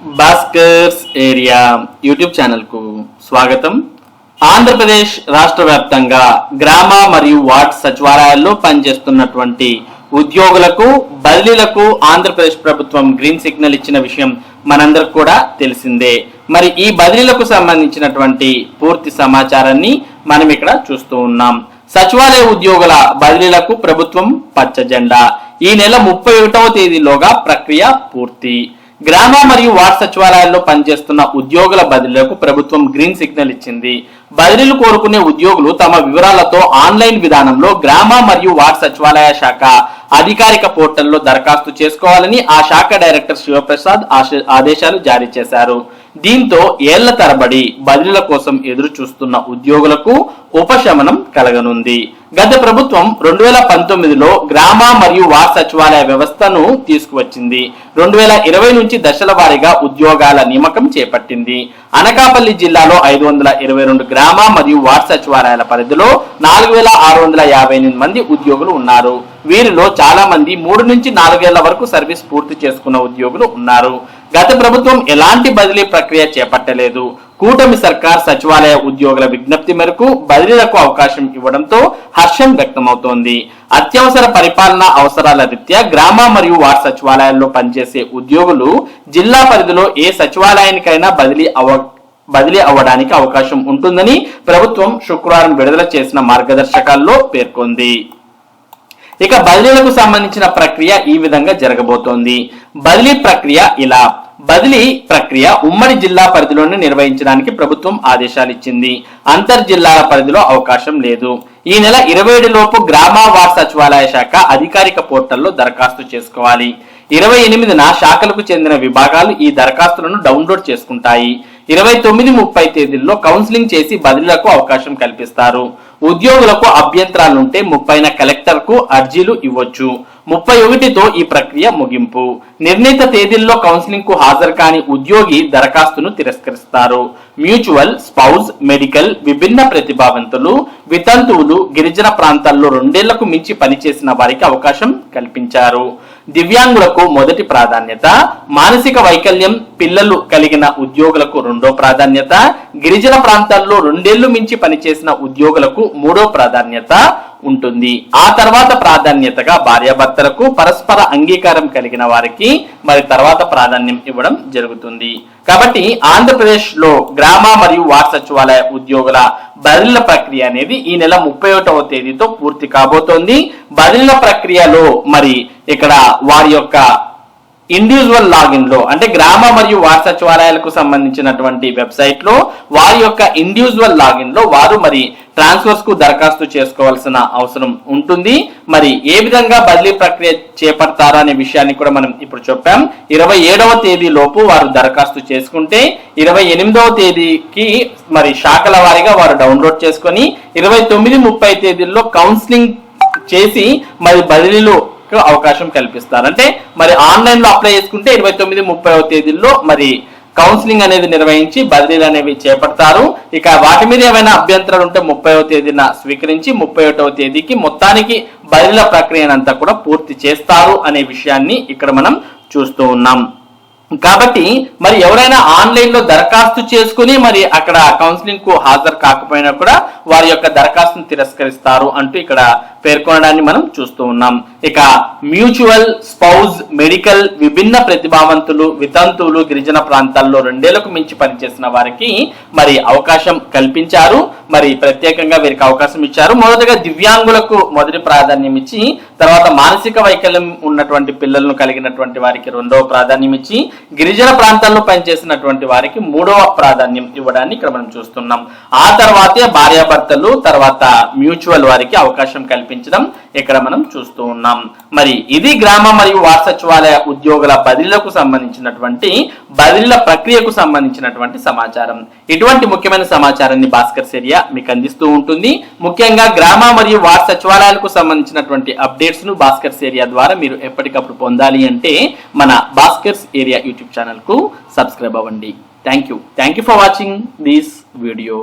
Bhaskar's area YouTube ఛానల్కు స్వాగతం. ఆంధ్రప్రదేశ్ రాష్ట్ర వ్యాప్తంగా గ్రామ మరియు వార్డ్ సచివాలయాల్లో పనిచేస్తున్నటువంటి ఉద్యోగులకు బదిలీలకు ఆంధ్రప్రదేశ్ ప్రభుత్వం గ్రీన్ సిగ్నల్ ఇచ్చిన విషయం మనందరికి కూడా తెలిసిందే. మరి ఈ బదిలీలకు సంబంధించినటువంటి పూర్తి సమాచారాన్ని మనం ఇక్కడ చూస్తూ ఉన్నాం. సచివాలయ ఉద్యోగుల బదిలీలకు ప్రభుత్వం పచ్చ జెండా ఈ నెల ముప్పై ఒకటవ తేదీలోగా ప్రక్రియ పూర్తి. గ్రామ మరియు వార్డ్ సచివాలయాల్లో పనిచేస్తున్న ఉద్యోగుల బదిలీలకు ప్రభుత్వం గ్రీన్ సిగ్నల్ ఇచ్చింది. బదిలీలు కోరుకునే ఉద్యోగులు తమ వివరాలతో ఆన్లైన్ విధానంలో గ్రామ మరియు వార్డ్ సచివాలయ శాఖ అధికారిక పోర్టల్లో దరఖాస్తు చేసుకోవాలని ఆ శాఖ డైరెక్టర్ శివప్రసాద్ ఆదేశాలు జారీ చేశారు. దీంతో ఏళ్ళ తరబడి బదిలీల కోసం ఎదురు చూస్తున్న ఉద్యోగులకు ఉపశమనం కలగనుంది. గత ప్రభుత్వం రెండు వేల పంతొమ్మిదిలో గ్రామ మరియు వార్డ్ సచివాలయ వ్యవస్థను తీసుకువచ్చింది. రెండు వేల ఇరవై నుంచి దశల వారీగా ఉద్యోగాల నియామకం చేపట్టింది. అనకాపల్లి జిల్లాలో ఐదు వందల ఇరవై రెండు గ్రామ మరియు వార్డ్ సచివాలయాల పరిధిలో నాలుగు వేల ఆరు వందల యాభై ఎనిమిది మంది ఉద్యోగులు ఉన్నారు. వీరిలో చాలా మంది మూడు నుంచి నాలుగేళ్ళ వరకు సర్వీస్ పూర్తి చేసుకున్న ఉద్యోగులు ఉన్నారు. గత ప్రభుత్వం ఎలాంటి బదిలీ ప్రక్రియ చేపట్టలేదు. కూటమి సర్కార్ సచివాలయ ఉద్యోగుల విజ్ఞప్తి మేరకు బదిలీలకు అవకాశం ఇవ్వడంతో హర్షం వ్యక్తమవుతోంది. అత్యవసర పరిపాలన అవసరాల రీత్యా గ్రామ మరియు వార్డ్ సచివాలయాల్లో పనిచేసే ఉద్యోగులు జిల్లా పరిధిలో ఏ సచివాలయానికైనా బదిలీ అవ బదిలీ అవ్వడానికి అవకాశం ఉంటుందని ప్రభుత్వం శుక్రవారం విడుదల చేసిన మార్గదర్శకాల్లో పేర్కొంది. ఇక బదిలీలకు సంబంధించిన ప్రక్రియ ఈ విధంగా జరగబోతోంది. బదిలీ ప్రక్రియ ఇలా. బదిలీ ప్రక్రియ ఉమ్మడి జిల్లా పరిధిలోనే నిర్వహించడానికి ప్రభుత్వం ఆదేశాలు ఇచ్చింది అంతర్ జిల్లాల పరిధిలో అవకాశం లేదు. ఈ నెల ఇరవై లోపు గ్రామ వార్డ్ సచివాలయ శాఖ అధికారిక పోర్టల్లో దరఖాస్తు చేసుకోవాలి. ఇరవై ఎనిమిదిన శాఖలకు చెందిన విభాగాలు ఈ దరఖాస్తులను డౌన్లోడ్ చేసుకుంటాయి. ఇరవై తొమ్మిది ముప్పై తేదీల్లో కౌన్సిలింగ్ చేసి బదిలీలకు అవకాశం కల్పిస్తారు. ఉద్యోగులకు అభ్యంతరాలుంటే ముప్పైన కలెక్టర్కు అర్జీలు ఇవ్వొచ్చు. ముప్పై ఒకటితో ఈ ప్రక్రియ ముగింపు. నిర్ణీత తేదీల్లో కౌన్సిలింగ్కు హాజరు కాని ఉద్యోగి దరఖాస్తును తిరస్కరిస్తారు. మ్యూచువల్ స్పౌజ్ మెడికల్ విభిన్న ప్రతిభావంతులు వితంతువులు గిరిజన ప్రాంతాల్లో రెండేళ్ళకు మించి పనిచేసిన వారికి అవకాశం కల్పించారు. దివ్యాంగులకు మొదటి ప్రాధాన్యత మానసిక వైకల్యం పిల్లలు కలిగిన ఉద్యోగులకు రెండో ప్రాధాన్యత గిరిజన ప్రాంతాల్లో రెండేళ్ళు మించి పనిచేసిన ఉద్యోగులకు మూడో ప్రాధాన్యత ఉంటుంది. ఆ తర్వాత ప్రాధాన్యతగా భార్యాభర్తలకు పరస్పర అంగీకారం కలిగిన వారికి మరి తర్వాత ప్రాధాన్యం ఇవ్వడం జరుగుతుంది. కాబట్టి ఆంధ్రప్రదేశ్లో గ్రామ మరియు వార్డ్ సచివాలయ ఉద్యోగుల బదిలీల ప్రక్రియ అనేది ఈ నెల ముప్పై ఒకటవ తేదీతో పూర్తి కాబోతోంది. బదిలీల ప్రక్రియలో మరి ఇక్కడ వారి యొక్క ఇండివిజువల్ లాగిన్లో అంటే గ్రామ మరియు వార్డ్ సచివాలయాలకు సంబంధించినటువంటి వెబ్సైట్లో వారి యొక్క ఇండివిజువల్ లాగిన్లో వారు మరి ట్రాన్స్ఫర్స్కు దరఖాస్తు చేసుకోవాల్సిన అవసరం ఉంటుంది. మరి ఏ విధంగా బదిలీ ప్రక్రియ చేపడతారా అనే విషయాన్ని కూడా మనం ఇప్పుడు చెప్పాం. ఇరవై ఏడవ తేదీ లోపు వారు దరఖాస్తు చేసుకుంటే ఇరవై ఎనిమిదవ తేదీకి మరి శాఖల వారీగా వారు డౌన్లోడ్ చేసుకొని ఇరవై తొమ్మిది ముప్పై తేదీల్లో కౌన్సిలింగ్ చేసి మరి బదిలీలు అవకాశం కల్పిస్తారు. అంటే మరి ఆన్లైన్లో అప్లై చేసుకుంటే ఇరవై తొమ్మిది ముప్పై తేదీల్లో మరి కౌన్సిలింగ్ అనేది నిర్వహించి బదిలీలు అనేవి చేపడతారు. ఇక వాటి మీద ఏమైనా అభ్యంతరాలు ఉంటే ముప్పైవ తేదీన స్వీకరించి ముప్పై ఒకటవ తేదీకి మొత్తానికి బదిలీల ప్రక్రియనంతా కూడా పూర్తి చేస్తారు అనే విషయాన్ని ఇక్కడ మనం చూస్తూ ఉన్నాం. కాబట్టి మరి ఎవరైనా ఆన్లైన్లో దరఖాస్తు చేసుకుని మరి అక్కడ కౌన్సిలింగ్కు హాజరు కాకపోయినా కూడా వారి యొక్క దరఖాస్తును తిరస్కరిస్తారు అంటూ ఇక్కడ పేర్కొనడాన్ని మనం చూస్తూ ఉన్నాం. ఇక మ్యూచువల్ స్పౌజ్ మెడికల్ విభిన్న ప్రతిభావంతులు వితంతువులు గిరిజన ప్రాంతాల్లో రెండేళ్ళకు మించి పనిచేసిన వారికి మరి అవకాశం కల్పించారు. మరి ప్రత్యేకంగా వీరికి అవకాశం ఇచ్చారు. మొదటగా దివ్యాంగులకు మొదటి ప్రాధాన్యం ఇచ్చి తర్వాత మానసిక వైకల్యం ఉన్నటువంటి పిల్లలను కలిగినటువంటి వారికి రెండవ ప్రాధాన్యం ఇచ్చి గిరిజన ప్రాంతాల్లో పనిచేసినటువంటి వారికి మూడవ ప్రాధాన్యం ఇవ్వడాన్ని ఇక్కడ మనం చూస్తున్నాం. ఆ తర్వాతే భార్యాభర్తలు తర్వాత మ్యూచువల్ వారికి అవకాశం కల్పించడం ఇక్కడ మనం చూస్తూ ఉన్నాం. మరి ఇది గ్రామ మరియు వార్డ్ సచివాలయ ఉద్యోగుల బదిలీలకు సంబంధించినటువంటి బదిలీల ప్రక్రియకు సంబంధించినటువంటి సమాచారం. ఇటువంటి ముఖ్యమైన సమాచారాన్ని భాస్కర్ సెరియా మీకు అందిస్తూ ఉంటుంది. ముఖ్యంగా గ్రామ మరియు వార్డ్ సచివాలయాలకు సంబంధించినటువంటి అప్డేట్స్ను భాస్కర్ ఏరియా ద్వారా మీరు ఎప్పటికప్పుడు పొందాలి అంటే మన భాస్కర్స్ ఏరియా యూట్యూబ్ ఛానల్కు సబ్స్క్రైబ్ అవ్వండి. Thank you. Thank you for watching this video.